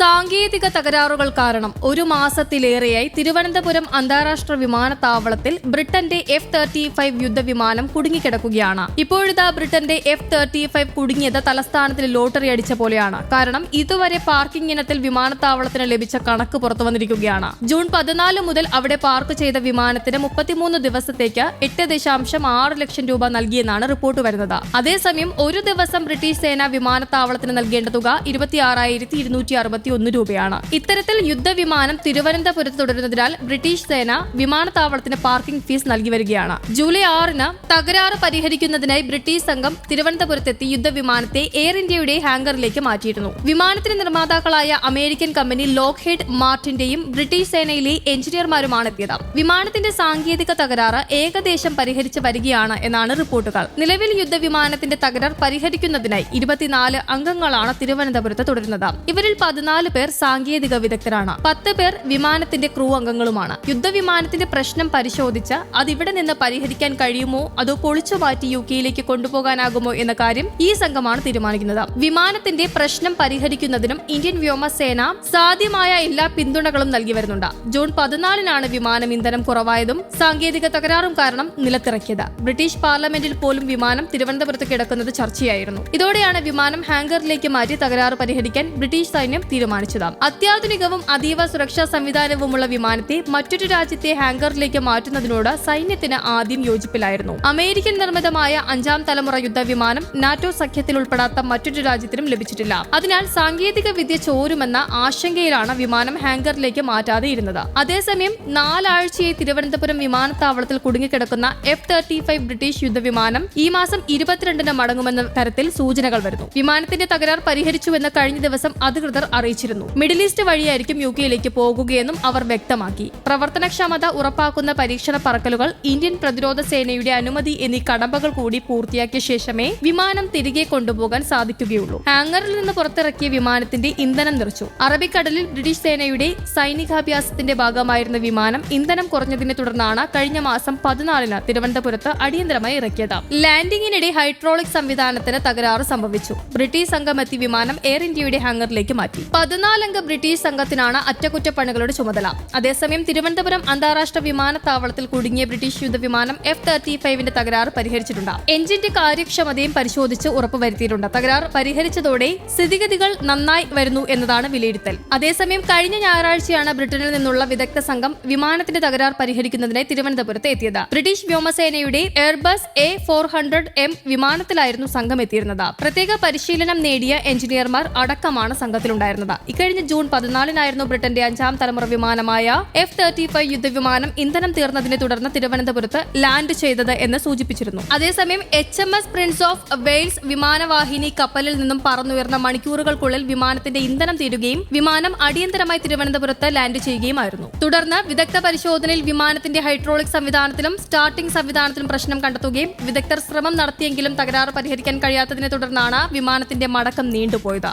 സാങ്കേതിക തകരാറുകൾ കാരണം ഒരു മാസത്തിലേറെയായി തിരുവനന്തപുരം അന്താരാഷ്ട്ര വിമാനത്താവളത്തിൽ ബ്രിട്ടന്റെ എഫ് തേർട്ടി ഫൈവ് യുദ്ധവിമാനം കുടുങ്ങിക്കിടക്കുകയാണ്. ഇപ്പോഴിതാ ബ്രിട്ടന്റെ എഫ് തേർട്ടി ഫൈവ് കുടുങ്ങിയത് തലസ്ഥാനത്തിൽ ലോട്ടറി അടിച്ച പോലെയാണ്. കാരണം ഇതുവരെ പാർക്കിംഗ് ഇനത്തിൽ വിമാനത്താവളത്തിന് ലഭിച്ച കണക്ക് പുറത്തു വന്നിരിക്കുകയാണ്. ജൂൺ പതിനാല് മുതൽ അവിടെ പാർക്ക് ചെയ്ത വിമാനത്തിന് മുപ്പത്തിമൂന്ന് ദിവസത്തേക്ക് എട്ട് ദശാംശം ആറ് ലക്ഷം രൂപ നൽകിയെന്നാണ് റിപ്പോർട്ട് വരുന്നത്. അതേസമയം ഒരു ദിവസം ബ്രിട്ടീഷ് സേന വിമാനത്താവളത്തിന് നൽകേണ്ട തുക ഇരുപത്തിയാറായിരത്തി ഇരുന്നൂറ്റി അറുപത്തി ഒന്ന് രൂപയാണ്. ഇത്തരത്തിൽ യുദ്ധവിമാനം തിരുവനന്തപുരത്ത് തുടരുന്നതിനാൽ ബ്രിട്ടീഷ് സേന വിമാനത്താവളത്തിന് പാർക്കിംഗ് ഫീസ് നൽകി വരികയാണ്. ജൂലൈ ആറിന് തകരാറ് പരിഹരിക്കുന്നതിനായി ബ്രിട്ടീഷ് സംഘം തിരുവനന്തപുരത്തെത്തി യുദ്ധവിമാനത്തെ എയർ ഇന്ത്യയുടെ ഹാങ്കറിലേക്ക് മാറ്റിയിരുന്നു. വിമാനത്തിന് നിർമ്മാതാക്കളായ അമേരിക്കൻ കമ്പനി ലോക്ക്ഹെഡ് മാർട്ടിന്റെയും ബ്രിട്ടീഷ് സേനയിലെ എഞ്ചിനീയർമാരുമാണ് എത്തിയത് വിമാനത്തിന്റെ സാങ്കേതിക തകരാറ് ഏകദേശം പരിഹരിച്ചു വരികയാണ് എന്നാണ് റിപ്പോർട്ടുകൾ. നിലവിൽ യുദ്ധവിമാനത്തിന്റെ തകരാർ പരിഹരിക്കുന്നതിനായി ഇരുപത്തിനാല് അംഗങ്ങളാണ് തിരുവനന്തപുരത്ത് തുടരുന്നത്. ഇവരിൽ പതിനാല് പേർ സാങ്കേതിക വിദഗ്ധരാണ്. പത്ത് പേർ വിമാനത്തിന്റെ ക്രൂ അംഗങ്ങളുമാണ്. യുദ്ധവിമാനത്തിന്റെ പ്രശ്നം പരിശോധിച്ച് അതിവിടെ നിന്ന് പരിഹരിക്കാൻ കഴിയുമോ? അതോ പൊളിച്ചു മാറ്റി യു കെയിലേക്ക് കൊണ്ടുപോകാനാകുമോ എന്ന കാര്യം ഈ സംഘമാണ് തീരുമാനിക്കുന്നത്. വിമാനത്തിന്റെ പ്രശ്നം പരിഹരിക്കുന്നതിനും ഇന്ത്യൻ വ്യോമസേന സാധ്യമായ എല്ലാ പിന്തുണകളും നൽകി വരുന്നുണ്ട്. ജൂൺ പതിനാലിനാണ് വിമാനം ഇന്ധനം കുറവായതും സാങ്കേതിക തകരാറും കാരണം നിലത്തിറക്കിയത്. ബ്രിട്ടീഷ് പാർലമെന്റിൽ പോലും വിമാനം തിരുവനന്തപുരത്ത് കിടക്കുന്നത് ചർച്ചയായിരുന്നു. ഇതോടെയാണ് വിമാനം ഹാങ്കറിലേക്ക് മാറ്റി തകരാറ് പരിഹരിക്കാൻ ബ്രിട്ടീഷ് സൈന്യം തീരുമാനിച്ചത്. അത്യാധുനികവും അതീവ സുരക്ഷാ സംവിധാനവുമുള്ള വിമാനത്തെ മറ്റൊരു രാജ്യത്തെ ഹാങ്കറിലേക്ക് മാറ്റുന്നതിനോട് സൈന്യത്തിന് ആദ്യം യോജിപ്പിലായിരുന്നു. അമേരിക്കൻ നിർമ്മിതമായ അഞ്ചാം തലമുറ യുദ്ധവിമാനം നാറ്റോ സഖ്യത്തിൽ ഉൾപ്പെടാത്ത മറ്റൊരു രാജ്യത്തിനും ലഭിച്ചിട്ടില്ല. അതിനാൽ സാങ്കേതിക വിദ്യ ചോരുമെന്ന ആശങ്കയിലാണ് വിമാനം ഹാങ്കറിലേക്ക് മാറ്റാതെ ഇരുന്നത്. അതേസമയം നാലാഴ്ചയായി തിരുവനന്തപുരം വിമാനത്താവളത്തിൽ കുടുങ്ങിക്കിടക്കുന്ന എഫ് തേർട്ടി ഫൈവ് ബ്രിട്ടീഷ് യുദ്ധവിമാനം ഈ മാസം ഇരുപത്തിരണ്ടിന് മടങ്ങുമെന്ന തരത്തിൽ സൂചനകൾ വരുന്നു. വിമാനത്തിന്റെ തകരാർ പരിഹരിച്ചുവെന്ന് കഴിഞ്ഞ ദിവസം അധികൃതർ അറിയിച്ചിരുന്നു മിഡിൽ ഈസ്റ്റ് വഴിയായിരിക്കും യു കെയിലേക്ക് പോകുകയെന്നും അവർ വ്യക്തമാക്കി. പ്രവർത്തനക്ഷമത ഉറപ്പാക്കുന്ന പരീക്ഷണ പറക്കലുകൾ ഇന്ത്യൻ പ്രതിരോധ സേനയുടെ അനുമതി എന്നീ കടമ്പകൾ കൂടി പൂർത്തിയാക്കിയ ശേഷമേ വിമാനം തിരികെ കൊണ്ടുപോകാൻ സാധിക്കുകയുള്ളൂ. ഹാങ്ങറിൽ നിന്ന് പുറത്തിറക്കിയ വിമാനത്തിന്റെ ഇന്ധനം നിറച്ചു. അറബിക്കടലിൽ ബ്രിട്ടീഷ് സേനയുടെ സൈനികാഭ്യാസത്തിന്റെ ഭാഗമായിരുന്ന വിമാനം ഇന്ധനം കുറഞ്ഞതിനെ തുടർന്നാണ് കഴിഞ്ഞ മാസം പതിനാലിന് തിരുവനന്തപുരത്ത് അടിയന്തരമായി ഇറക്കിയത്. ലാൻഡിങ്ങിനിടെ ഹൈഡ്രോളിക് സംവിധാനത്തിന് തകരാറ് സംഭവിച്ചു. ബ്രിട്ടീഷ് സംഘമെത്തി വിമാനം എയർ ഇന്ത്യയുടെ ഹാങ്ങറിലേക്ക് മാറ്റി. പതിനാലംഗ ബ്രിട്ടീഷ് സംഘത്തിനാണ് അറ്റകുറ്റപ്പണികളുടെ ചുമതല. അതേസമയം തിരുവനന്തപുരം അന്താരാഷ്ട്ര വിമാനത്താവളത്തിൽ കുടുങ്ങിയ ബ്രിട്ടീഷ് യുദ്ധവിമാനം എഫ് തേർട്ടി ഫൈവിന്റെ തകരാറ് പരിഹരിച്ചിട്ടുണ്ട്. എഞ്ചിന്റെ കാര്യക്ഷമതയും പരിശോധിച്ച് ഉറപ്പുവരുത്തിയിട്ടുണ്ട് തകരാർ പരിഹരിച്ചതോടെ സ്ഥിതിഗതികൾ നന്നായി വരുന്നു എന്നതാണ് വിലയിരുത്തൽ. അതേസമയം കഴിഞ്ഞ ഞായറാഴ്ചയാണ് ബ്രിട്ടനിൽ നിന്നുള്ള വിദഗ്ധ സംഘം വിമാനത്തിന്റെ തകരാർ പരിഹരിക്കുന്നതിനായി തിരുവനന്തപുരത്ത് എത്തിയത്. ബ്രിട്ടീഷ് വ്യോമസേനയുടെ Airbus A four hundred M വിമാനത്തിലായിരുന്നു സംഘം എത്തിയിരുന്നത് പ്രത്യേക പരിശീലനം നേടിയ എഞ്ചിനീയർമാർ അടക്കമാണ് സംഘത്തിലുണ്ടായിരുന്നത്. ഇക്കഴിഞ്ഞ ജൂൺ പതിനാലിനായിരുന്നു ബ്രിട്ടന്റെ അഞ്ചാം തലമുറ വിമാനമായ എഫ് തേർട്ടി ഫൈവ് യുദ്ധവിമാനം ഇന്ധനം തീർന്നതിനെ തുടർന്ന് തിരുവനന്തപുരത്ത് ലാൻഡ് ചെയ്തത് എന്ന് സൂചിപ്പിച്ചിരുന്നു. അതേസമയം H M S Prince of Wales വിമാനവാഹിനി കപ്പലിൽ നിന്നും പറന്നുയർന്ന മണിക്കൂറുകൾക്കുള്ളിൽ വിമാനത്തിന്റെ ഇന്ധനം തീരുകയും വിമാനം അടിയന്തരമായി തിരുവനന്തപുരത്ത് ലാൻഡ് ചെയ്യുകയുമായിരുന്നു. തുടർന്ന് വിദഗ്ധ പരിശോധനയിൽ വിമാനത്തിന്റെ ഹൈഡ്രോളിക് സംവിധാനത്തിലും സ്റ്റാർട്ടിംഗ് സംവിധാനത്തിലും പ്രശ്നം കണ്ടെത്തുകയും വിദഗ്ധർ ശ്രമം നടത്തിയെങ്കിലും തകരാറ് പരിഹരിക്കാൻ കഴിയാത്തതിനെ തുടർന്നാണ് വിമാനത്തിന്റെ മടക്കം നീണ്ടുപോയത്.